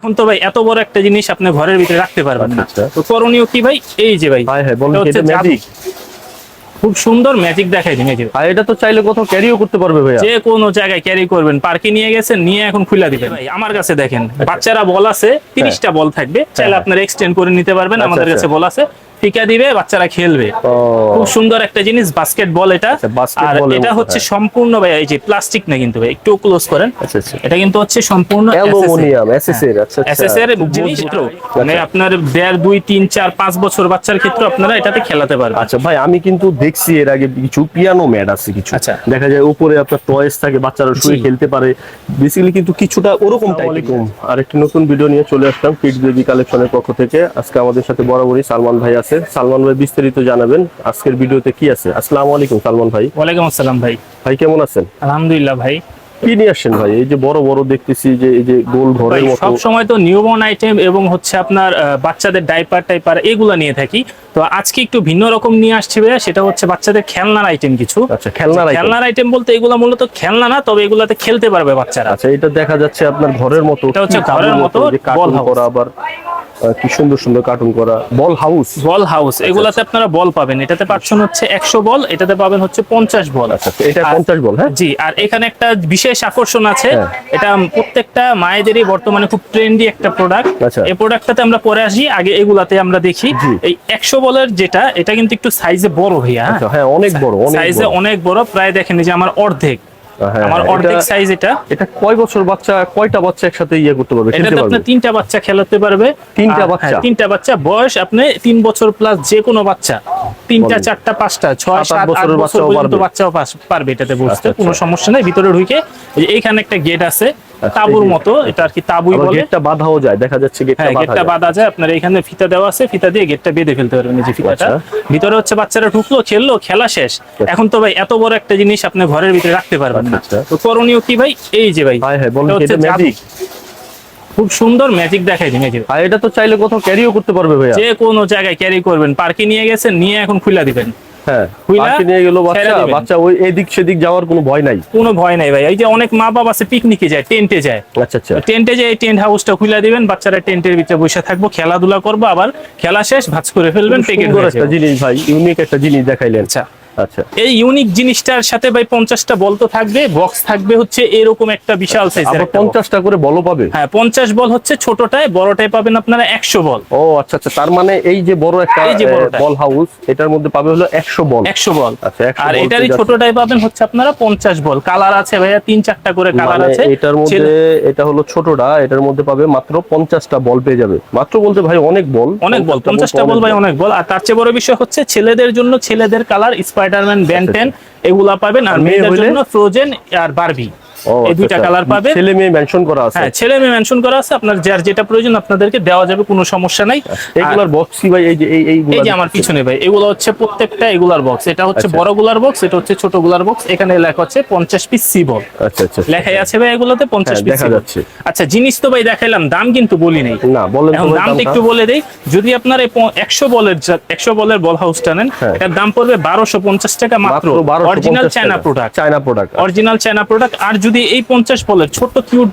এখন তো ভাই এত বড় একটা জিনিস আপনি ঘরের ভিতরে রাখতে পারবেন না। আচ্ছা, আচ্ছা। তো করণীয় কি ভাই? এই যে ভাই হ্যাঁ হ্যাঁ বলুন এটা। ম্যাজিক খুব সুন্দর ম্যাজিক দেখাই দিন এই আর এটা তো চাইলে কোথাও ক্যারিও করতে পারবে ভাই যে কোনো জায়গায় ক্যারি করবেন পার্কে নিয়ে গেছেন নিয়ে এখন খুলে দিবেন। ভাই আমার কাছে দেখেন বাচ্চারা বল আছে তিরিশটা বল থাকবে চাইলে আপনার আপনারা এক্সটেন্ড করে নিতে পারবেন আচ্ছা, আমাদের আচ্ছা। কাছে বল আছে। ফিকা দিবে বাচ্চারা খেলবে। খুব সুন্দর একটা জিনিস বাস্কেট বল এটা। আচ্ছা, আর এটা হচ্ছে হ্যাঁ। সম্পূর্ণ ভাই এই যে প্লাস্টিক না কিন্তু ভাই একটু ক্লোজ করেন। আচ্ছা আচ্ছা। এটা কিন্তু হচ্ছে সম্পূর্ণ অ্যালুমিনিয়াম এসএস এর আচ্ছা আচ্ছা। এসএস এর জিনিস তো মানে আপনার দেড় দুই তিন চার পাঁচ বছর বাচ্চার ক্ষেত্রে আপনারা এটাতে খেলাতে পারবেন। আচ্ছা ভাই আমি কিন্তু দেখছি এর আগে কিছু পিয়ানো ম্যাট আছে কিছু। আচ্ছা। দেখা যায় উপরে আপনার টয়েস থাকে বাচ্চারা শুয়ে খেলতে পারে। বেসিক্যালি কিন্তু কিছুটা ওরকম টাইপের আরেকটি নতুন ভিডিও নিয়ে চলে আসলাম কিড বেবি কালেকশনের পক্ষ থেকে। আজকে আমাদের সাথে বরাবরই সালমান ভাই আছে। সালমান ভাই বিস্তারিত জানাবেন আজকের ভিডিওতে কি আছে। আসসালামু আলাইকুম সালমান ভাই। ওয়ালাইকুম আসসালাম ভাই। ভাই কেমন আছেন? আলহামদুলিল্লাহ ভাই। কি নিয়ে আসছেন ভাই? এই যে বড় বড় দেখতেছি যে এই যে গোল ঘরের মতো সব সময় তো নিউবর্ন আইটেম এবং হচ্ছে আপনার বাচ্চাদের ডাইপার টাইপার এগুলো নিয়ে থাকি। তো আজকে একটু ভিন্ন রকম নিয়ে আসছি ভাইয়া সেটা হচ্ছে বাচ্চাদের খেলনার আইটেম কিছু। আচ্ছা খেলনার item। খেলনার আইটেম বলতে এগুলো মূলত খেলনা না তবে এগুলাতে খেলতে পারবে বাচ্চারা। আচ্ছা এটা দেখা যাচ্ছে আপনার ঘরের মতো এটা হচ্ছে ঘরের মতো কার্টুন করা আবার কি সুন্দর সুন্দর কার্টুন করা। বল হাউস বল হাউস এগুলাতে আপনারা বল পাবেন। এটাতে পাচ্ছেন হচ্ছে একশো বল এটাতে পাবেন হচ্ছে পঞ্চাশ বল আচ্ছা এটা পঞ্চাশ বল হ্যাঁ? জি আর এখানে একটা বিশেষ আকর্ষণ আছে। হ্যাঁ। এটা প্রত্যেকটা মায়েদেরই বর্তমানে খুব ট্রেন্ডি একটা প্রোডাক্ট আচ্ছা। এই প্রোডাক্টটাতে আমরা পরে আসি আগে এগুলাতে আমরা দেখি। এই একশো বলের যেটা এটা কিন্তু একটু সাইজে বড় ভাইয়া আচ্ছা, হ্যাঁ অনেক বড় সাইজে অনেক বড় প্রায় দেখেন যে আমার অর্ধেক। হ্যাঁ, আমার অর্ধেক সাইজ এটা। এটা কয় বছর বাচ্চা কয়টা বাচ্চা একসাথে ইয়ে করতে পারবে? এটাতে আপনি তিনটা বাচ্চা খেলাতে পারবে। তিনটা বাচ্চা? হ্যাঁ, তিনটা বাচ্চা। বয়স আপনি তিন বছর প্লাস যে কোনো বাচ্চা। তিনটা চারটা পাঁচটা ছয় সাত, বছরের বছর বাচ্চাও পারবে? বাচ্চাও পারবে এটাতে বসতে আচ্ছা, কোনো আচ্ছা। সমস্যা নেই। ভিতরে ঢুকে এই এইখানে একটা গেট আছে। তাবুর মতো এটা আর কি তাবুই বলে। গেটটা বাঁধাও যায় দেখা যাচ্ছে গেটটা হ্যাঁ বাঁধা গেটটা। বাঁধা যায় আপনার এখানে ফিতা দেওয়া আছে ফিতা দিয়ে গেটটা বেঁধে ফেলতে পারবেন এই যে ফিতাটা। আচ্ছা। ভিতরে হচ্ছে বাচ্চারা ঢুকলো খেললো খেলা শেষ। এখন তো ভাই এত বড় একটা জিনিস আপনি ঘরের ভিতরে রাখতে পারবেন না। আচ্ছা, আচ্ছা। তো করণীয় কি ভাই? এই যে ভাই হ্যাঁ হ্যাঁ বলুন এটা হচ্ছে ম্যাজিক খুব সুন্দর ম্যাজিক দেখাই দিন এই যে। আর এটা তো চাইলে কোথাও ক্যারিও করতে পারবে ভাইয়া। যে কোনো জায়গায় ক্যারি করবেন পার্কে নিয়ে গেছেন নিয়ে এখন খুলে দিবেন। হ্যাঁ নিয়ে গেল বাচ্চা বাচ্চা ওই এদিক সেদিক যাওয়ার কোনো ভয় নাই। কোনো ভয় নাই ভাই। এই যে অনেক মা বাবা আছে পিকনিকে যায় টেন্টে যায়। আচ্ছা আচ্ছা। টেন্টে যায় টেন্ট হাউসটা খুলে দিবেন বাচ্চারা টেন্টের ভিতরে বসে থাকব খেলাধুলা করব আবার খেলা শেষ ভাজ করে ফেলবেন একটা জিনিস ভাই ইউনিক একটা জিনিস দেখাইলেন। আচ্ছা। আচ্ছা। এই ইউনিক জিনিসটার সাথে ভাই পঞ্চাশটা বল তো থাকবে বক্স থাকবে হচ্ছে এরকম একটা বিশাল। পঞ্চাশটা করে বলও পাবে? হ্যাঁ পঞ্চাশ বল হচ্ছে ছোটটায় বড়টায় পাবেন আপনারা একশো বল। ও আচ্ছা আচ্ছা তার মানে এই যে বড় একটা এই যে বল হাউস এটার মধ্যে পাবে হলো একশো বল। একশো বল। আচ্ছা, 100 আর এটারই পেয়ে ছোটটাই পাবেন হচ্ছে আপনারা পঞ্চাশ বল। কালার আছে ভাইয়া তিন চারটা করে কালার মানে আছে। এটার মধ্যে এটা হলো ছোটটা এটার মধ্যে পাবে মাত্র পঞ্চাশটা বল পেয়ে যাবে। মাত্র বলতে ভাই অনেক বল। অনেক বল পঞ্চাশটা বল ভাই অনেক বল। আর তার চেয়ে বড় বিষয় হচ্ছে ছেলেদের জন্য ছেলেদের কালার স্পাইডারম্যান ব্যান্টেন এগুলা পাবেন। আর মেয়েদের জন্য ফ্রোজেন আর বারবি এই দুইটা আচ্ছা, কালার আচ্ছা। পাবে ছেলে মেয়ে মেনশন করা আছে। হ্যাঁ ছেলে মেয়ে মেনশন করা আছে। আপনার যার যেটা প্রয়োজন আপনাদেরকে দেওয়া যাবে কোনো সমস্যা নাই। এগুলার বক্স ভাই? এই যে এই এই এই যে আমার পিছনে ভাই এগুলো হচ্ছে প্রত্যেকটা এগুলার বক্স এটা হচ্ছে আচ্ছা। বড়গুলার বক্স এটা হচ্ছে ছোটগুলার বক্স এখানে লেখা হচ্ছে পঞ্চাশ পিস সি বল আচ্ছা আচ্ছা। লেখাই আছে ভাই এগুলোতে পঞ্চাশ হ্যাঁ, পিস দেখা যাচ্ছে। আচ্ছা জিনিস তো ভাই দেখাইলাম দাম কিন্তু বলি নেই। না বলেন তো দামটা দামটা। একটু বলে দেই। যদি আপনার এই একশো বলের একশো বলের বল হাউসটা নেন হ্যাঁ। এটার দাম পড়বে বারোশো পঞ্চাশ টাকা মাত্র। Original China product China product original China product আর যদি এই পঞ্চাশ বলের ছোট্ট কিউট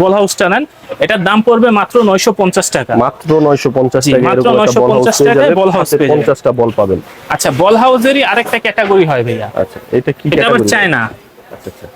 বল হাউসটা নেন এটার দাম পড়বে মাত্র নয়শো পঞ্চাশ টাকা মাত্র নয়শো পঞ্চাশ টাকা মাত্র এরকম একটা বল 950 হাউস। 50টা বল পাবেন আচ্ছা বল হাউসেরই আরেকটা ক্যাটাগরি হয় ভাইয়া আচ্ছা এটা কি এটা আবার? চায়না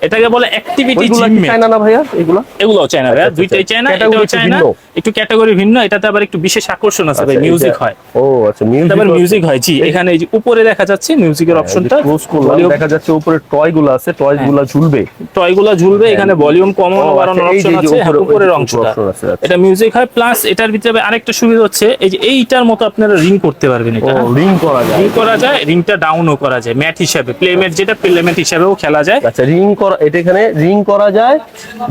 এটাকে বলে অ্যাক্টিভিটি জিম চায়না না ভাইয়া? এগুলা? এগুলোও চায়না। ভাইয়া আচ্ছা, দুইটাই আচ্ছা। চায়না এটাও চায়না। একটু ক্যাটাগরি ভিন্ন এটাতে আবার একটু বিশেষ আকর্ষণ আছে ভাই আচ্ছা, মিউজিক হয়। ও আচ্ছা মিউজিক মিউজিক হয় জি এখানে এই যে উপরে দেখা যাচ্ছে মিউজিকের অপশনটা ক্লোজ করলাম দেখা যাচ্ছে উপরে টয়গুলো আছে টয়গুলো ঝুলবে। টয়গুলা ঝুলবে এখানে ভলিউম কমানো বাড়ানোর আচ্ছা, অপশন আছে হ্যাঁ, উপরের অংশটা। আচ্ছা। এটা মিউজিক হয় প্লাস এটার ভিতরে আরেকটা সুবিধা হচ্ছে এই যে এইটার মতো আপনারা রিং করতে পারবেন এটা। রিং করা যায়। রিং করা যায় রিংটা ডাউনও করা যায় ম্যাট হিসাবে প্লে ম্যাট যেটা প্লে ম্যাট হিসাবেও খেলা যায়। আচ্ছা রিং করা এটা এখানে রিং করা যায়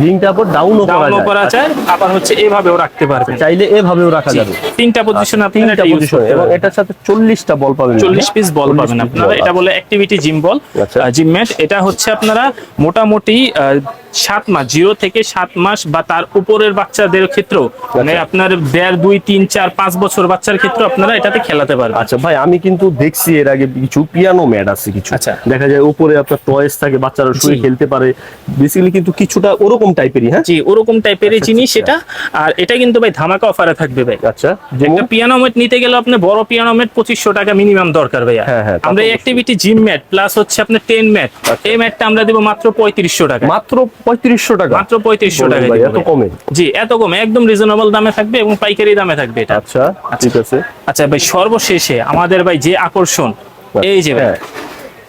রিংটা পর ডাউনও করা ডাউনও যায়। করা যায় আবার হচ্ছে এভাবেও রাখতে পারবেন। চাইলে এভাবেও রাখা যাবে। তিনটা পজিশন আপনি তিনটা পজিশন এবং এটার সাথে চল্লিশটা বল পাবেন চল্লিশ পিস বল 40 পাবেন আপনারা। এটা বলে অ্যাক্টিভিটি জিম বল আচ্ছা। জিম ম্যাট এটা হচ্ছে আপনারা মোটামুটি সাত মাস জিরো থেকে সাত মাস বা তার উপরের বাচ্চাদের ক্ষেত্রেও মানে আপনার দেড় দুই তিন চার পাঁচ বছর বাচ্চার ক্ষেত্রে আপনারা এটাতে খেলাতে পারবেন। আচ্ছা ভাই আমি কিন্তু দেখছি এর আগে কিছু পিয়ানো ম্যাট আছে কিছু। আচ্ছা। দেখা যায় উপরে আপনার টয়েস থাকে বাচ্চারা শুয়ে খেলতে পারে। বেসিক্যালি কিন্তু কিছুটা ওরকম টাইপেরই হ্যাঁ? জি ওরকম টাইপেরই আচ্ছা, জিনিস আচ্ছা। এটা। আর এটা কিন্তু ভাই ধামাকা অফারে থাকবে ভাই। আচ্ছা একটা পিয়ানো ম্যাট নিতে গেলে আপনি বড় পিয়ানো ম্যাট পঁচিশশো টাকা মিনিমাম দরকার ভাইয়া। হ্যাঁ, হ্যাঁ, আমরা এই অ্যাক্টিভিটি জিম ম্যাট প্লাস হচ্ছে আপনার টেন ম্যাট এই ম্যাটটা আমরা দিব মাত্র পঁয়ত্রিশশো টাকা। মাত্র পঁয়ত্রিশশো টাকা। মাত্র পঁয়ত্রিশশো টাকা এত কমে? জি এত কমে। একদম রিজনেবল দামে থাকবে এবং পাইকারি দামে থাকবে এটা। আচ্ছা ঠিক আছে। আচ্ছা ভাই সর্বশেষে আমাদের ভাই যে আকর্ষণ এই যে ভাই হ্যাঁ।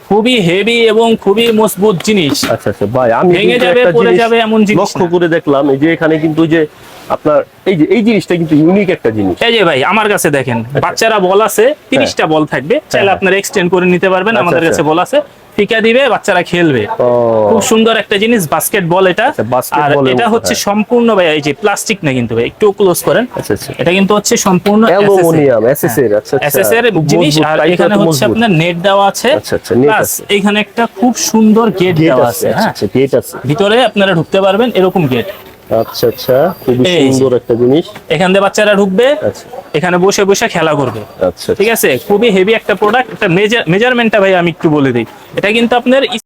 খুবই হেভি এবং খুবই মজবুত জিনিস। আচ্ছা আচ্ছা ভাই আমি ভেঙে যাবে, পড়ে যাবে এমন জিনিস লক্ষ্য করে দেখলাম এই যে এখানে কিন্তু যে আপনার এই যে এই জিনিসটা কিন্তু ইউনিক একটা জিনিস। এই যে ভাই আমার কাছে দেখেন বাচ্চারা বল আছে তিরিশটা বল থাকবে। চাইলে হ্যাঁ। আপনারা এক্সটেন্ড করে নিতে পারবেন আচ্ছা, আমাদের আচ্ছা। কাছে বল আছে। ফিকা দিবে বাচ্চারা খেলবে। খুব সুন্দর একটা জিনিস বাস্কেট বল এটা। আচ্ছা, আর এটা হচ্ছে হ্যাঁ। সম্পূর্ণ ভাই এই যে প্লাস্টিক না কিন্তু ভাই একটু ক্লোজ করেন। আচ্ছা আচ্ছা। এটা কিন্তু হচ্ছে সম্পূর্ণ অ্যালুমিনিয়াম এসএস এর আচ্ছা আচ্ছা। এসএস এর জিনিস আর এখানে হচ্ছে আপনার নেট দেওয়া আছে প্লাস এখানে একটা খুব সুন্দর গেট দেওয়া আছে হ্যাঁ। গেট আছে। ভিতরে আপনারা ঢুকতে পারবেন এরকম গেট আচ্ছা আচ্ছা খুবই সুন্দর একটা জিনিস। এখান দিয়ে বাচ্চারা ঢুকবে আচ্ছা। এখানে বসে বসে খেলা করবে। আচ্ছা ঠিক আছে? খুবই হেভি একটা প্রোডাক্ট একটা মেজারমেন্টটা ভাই আমি একটু বলে দিই। এটা কিন্তু আপনার